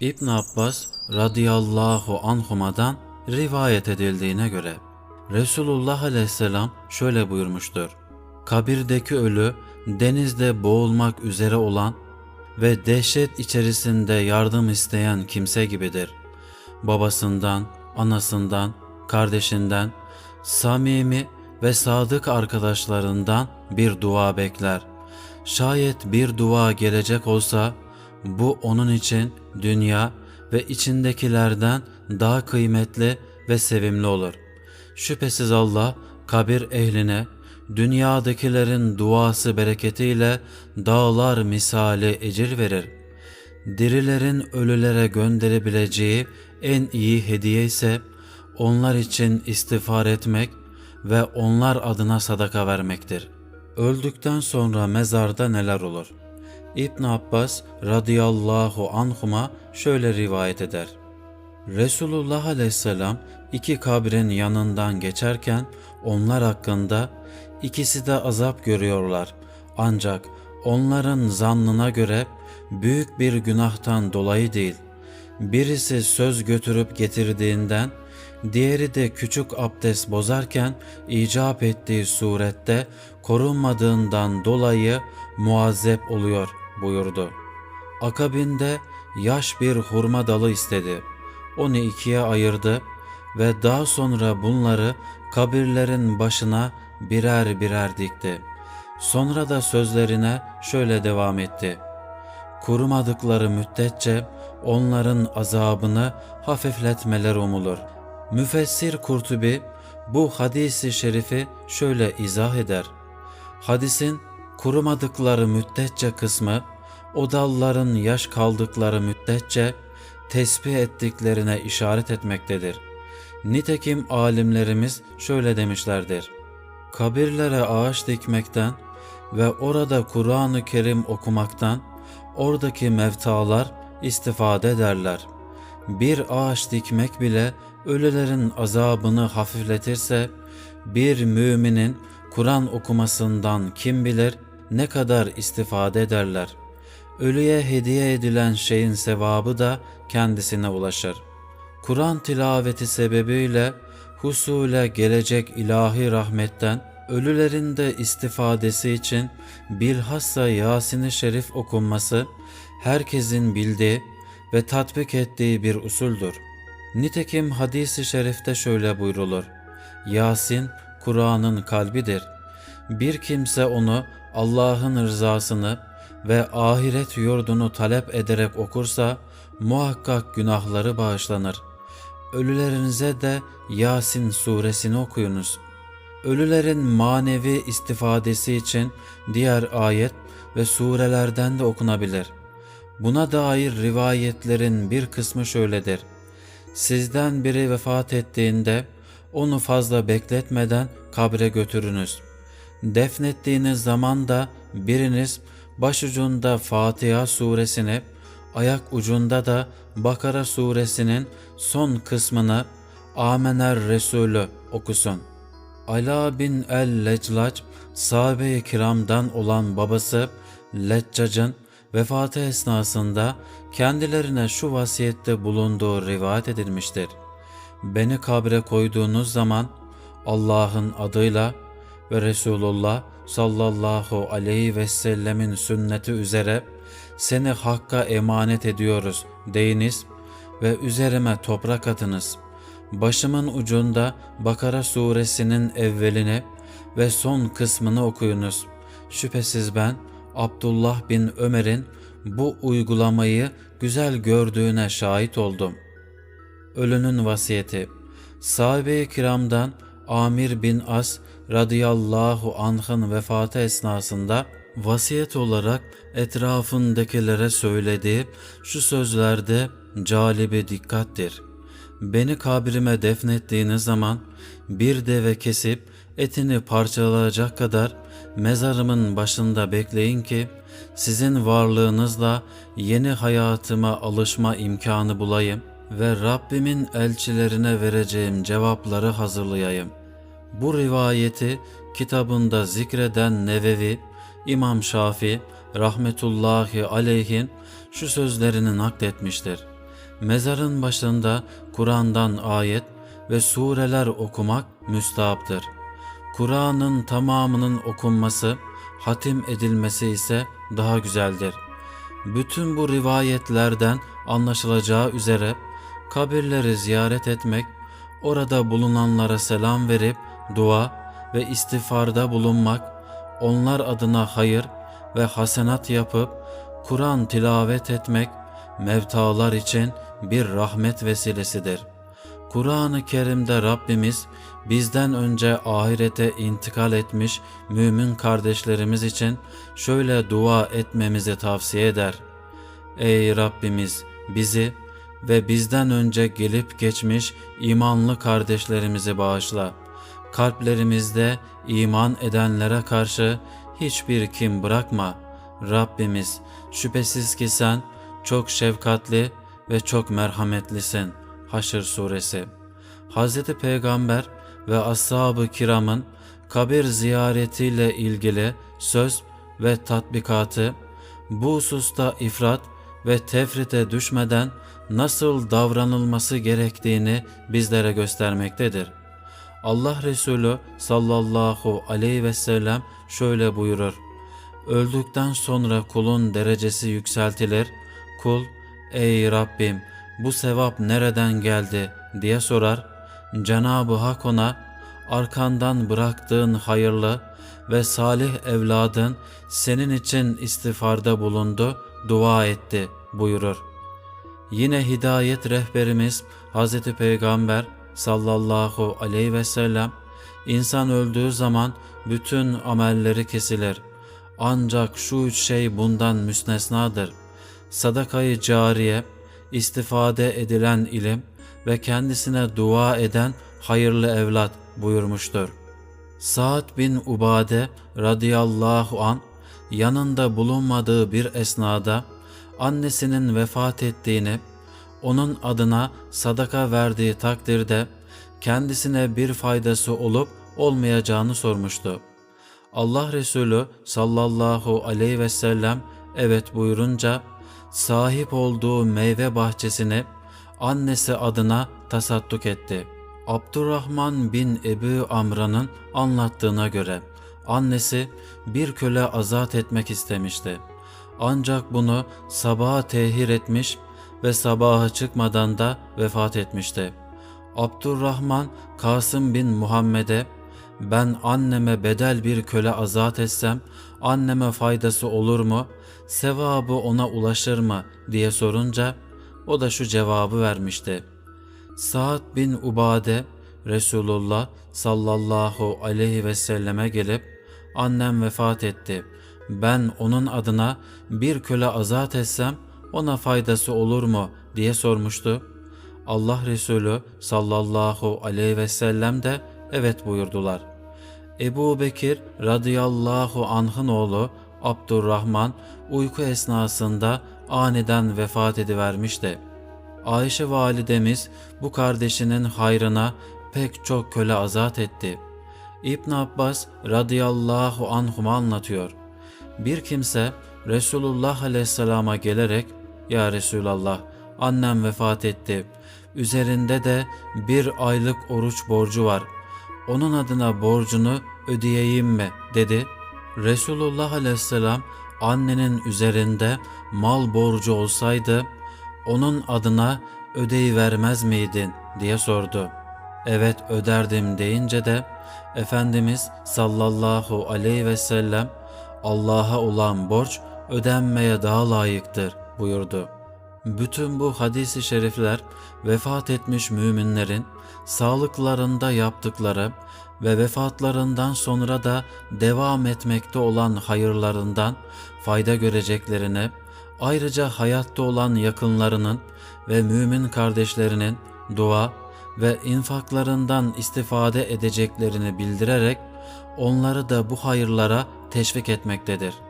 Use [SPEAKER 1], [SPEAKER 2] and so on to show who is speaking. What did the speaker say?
[SPEAKER 1] İbn Abbas radıyallahu anhuma'dan rivayet edildiğine göre Resulullah aleyhisselam şöyle buyurmuştur. Kabirdeki ölü denizde boğulmak üzere olan ve dehşet içerisinde yardım isteyen kimse gibidir. Babasından, anasından, kardeşinden, samimi ve sadık arkadaşlarından bir dua bekler. Şayet bir dua gelecek olsa bu onun için dünya ve içindekilerden daha kıymetli ve sevimli olur. Şüphesiz Allah kabir ehline dünyadakilerin duası bereketiyle dağlar misali ecir verir. Dirilerin ölülere gönderebileceği en iyi hediye ise onlar için istiğfar etmek ve onlar adına sadaka vermektir. Öldükten sonra mezarda neler olur? İbn Abbas radıyallahu anhuma şöyle rivayet eder. Resulullah aleyhisselam iki kabrin yanından geçerken onlar hakkında ikisi de azap görüyorlar. Ancak onların zannına göre büyük bir günahtan dolayı değil. Birisi söz götürüp getirdiğinden, diğeri de küçük abdest bozarken icap ettiği surette korunmadığından dolayı muazzep oluyor buyurdu. Akabinde yaş bir hurma dalı istedi. Onu ikiye ayırdı ve daha sonra bunları kabirlerin başına birer birer dikti. Sonra da sözlerine şöyle devam etti. Kurumadıkları müddetçe onların azabını hafifletmeler umulur. Müfessir Kurtubi bu hadisi şerifi şöyle izah eder. Hadisin kurumadıkları müddetçe kısmı o dalların yaş kaldıkları müddetçe tesbih ettiklerine işaret etmektedir. Nitekim alimlerimiz şöyle demişlerdir. Kabirlere ağaç dikmekten ve orada Kur'an-ı Kerim okumaktan oradaki mevtalar istifade ederler. Bir ağaç dikmek bile ölülerin azabını hafifletirse bir müminin Kur'an okumasından kim bilir ne kadar istifade ederler. Ölüye hediye edilen şeyin sevabı da kendisine ulaşır. Kur'an tilaveti sebebiyle husule gelecek ilahi rahmetten ölülerin de istifadesi için bilhassa Yasin-i Şerif okunması herkesin bildiği ve tatbik ettiği bir usuldür. Nitekim hadisi şerifte şöyle buyrulur. Yasin Kur'an'ın kalbidir. Bir kimse onu Allah'ın rızasını ve ahiret yurdunu talep ederek okursa muhakkak günahları bağışlanır. Ölülerinize de Yasin suresini okuyunuz. Ölülerin manevi istifadesi için diğer ayet ve surelerden de okunabilir. Buna dair rivayetlerin bir kısmı şöyledir. Sizden biri vefat ettiğinde onu fazla bekletmeden kabre götürünüz. Defnettiğiniz zaman da biriniz başucunda Fatiha suresini, ayak ucunda da Bakara suresinin son kısmını Amener Resulü okusun. Ala bin el-Leclac, sahabe-i kiramdan olan babası Leccac'ın vefatı esnasında kendilerine şu vasiyette bulunduğu rivayet edilmiştir. Beni kabre koyduğunuz zaman Allah'ın adıyla ve Resulullah sallallahu aleyhi ve sellemin sünneti üzere seni Hakk'a emanet ediyoruz deyiniz ve üzerime toprak atınız. Başımın ucunda Bakara suresinin evvelini ve son kısmını okuyunuz. Şüphesiz ben Abdullah bin Ömer'in bu uygulamayı güzel gördüğüne şahit oldum. Ölünün vasiyeti Sahabe-i kiramdan Amir bin As radıyallahu anh'ın vefatı esnasında vasiyet olarak etrafındakilere söylediği şu sözlerde calibi dikkattir. Beni kabrime defnettiğiniz zaman bir deve kesip etini parçalayacak kadar mezarımın başında bekleyin ki sizin varlığınızla yeni hayatıma alışma imkanı bulayım ve Rabbimin elçilerine vereceğim cevapları hazırlayayım. Bu rivayeti kitabında zikreden Nevevi, İmam Şafi rahmetullahi aleyhin şu sözlerini nakletmiştir. Mezarın başında Kur'an'dan ayet ve sureler okumak müstahaptır. Kur'an'ın tamamının okunması, hatim edilmesi ise daha güzeldir. Bütün bu rivayetlerden anlaşılacağı üzere kabirleri ziyaret etmek, orada bulunanlara selam verip dua ve istiğfarda bulunmak, onlar adına hayır ve hasenat yapıp Kur'an tilavet etmek mevtalar için bir rahmet vesilesidir. Kur'an-ı Kerim'de Rabbimiz bizden önce ahirete intikal etmiş mümin kardeşlerimiz için şöyle dua etmemizi tavsiye eder. Ey Rabbimiz bizi ve bizden önce gelip geçmiş imanlı kardeşlerimizi bağışla. Kalplerimizde iman edenlere karşı hiçbir kim bırakma. Rabbimiz şüphesiz ki sen çok şefkatli ve çok merhametlisin. Haşr suresi. Hz. Peygamber ve ashab-ı kiramın kabir ziyaretiyle ilgili söz ve tatbikatı bu hususta ifrat ve tefrite düşmeden nasıl davranılması gerektiğini bizlere göstermektedir. Allah Resulü sallallahu aleyhi ve sellem şöyle buyurur. Öldükten sonra kulun derecesi yükseltilir. Kul, ey Rabbim bu sevap nereden geldi diye sorar. Cenab-ı Hak ona, arkandan bıraktığın hayırlı ve salih evladın senin için istiğfarda bulundu, dua etti buyurur. Yine hidayet rehberimiz Hz. Peygamber sallallahu aleyhi ve sellem insan öldüğü zaman bütün amelleri kesilir. Ancak şu üç şey bundan müstesnadır. Sadakayı cariye, istifade edilen ilim ve kendisine dua eden hayırlı evlat buyurmuştur. Sa'd bin Ubade radıyallahu an yanında bulunmadığı bir esnada annesinin vefat ettiğini, onun adına sadaka verdiği takdirde kendisine bir faydası olup olmayacağını sormuştu. Allah Resulü sallallahu aleyhi ve sellem evet buyurunca sahip olduğu meyve bahçesini annesi adına tasadduk etti. Abdurrahman bin Ebu Amra'nın anlattığına göre annesi bir köle azat etmek istemişti. Ancak bunu sabaha tehir etmiş ve sabaha çıkmadan da vefat etmişti. Abdurrahman Kasım bin Muhammed'e ben anneme bedel bir köle azat etsem anneme faydası olur mu, sevabı ona ulaşır mı diye sorunca o da şu cevabı vermişti. Sa'd bin Ubade Resulullah sallallahu aleyhi ve selleme gelip annem vefat etti. Ben onun adına bir köle azat etsem ona faydası olur mu diye sormuştu. Allah Resulü sallallahu aleyhi ve sellem de evet buyurdular. Ebu Bekir radıyallahu anh'ın oğlu Abdurrahman uyku esnasında aniden vefat edivermişti. Ayşe validemiz bu kardeşinin hayrına pek çok köle azat etti. İbn Abbas radıyallahu anhuma anlatıyor. Bir kimse Resulullah aleyhisselama gelerek Ya Resulallah annem vefat etti. Üzerinde de bir aylık oruç borcu var. Onun adına borcunu ödeyeyim mi dedi. Resulullah aleyhisselam annenin üzerinde mal borcu olsaydı onun adına ödeyi vermez miydin diye sordu. Evet öderdim deyince de Efendimiz sallallahu aleyhi ve sellem Allah'a olan borç ödenmeye daha layıktır buyurdu. Bütün bu hadisi şerifler vefat etmiş müminlerin sağlıklarında yaptıkları ve vefatlarından sonra da devam etmekte olan hayırlarından fayda göreceklerine, ayrıca hayatta olan yakınlarının ve mümin kardeşlerinin dua ve infaklarından istifade edeceklerini bildirerek onları da bu hayırlara teşvik etmektedir.''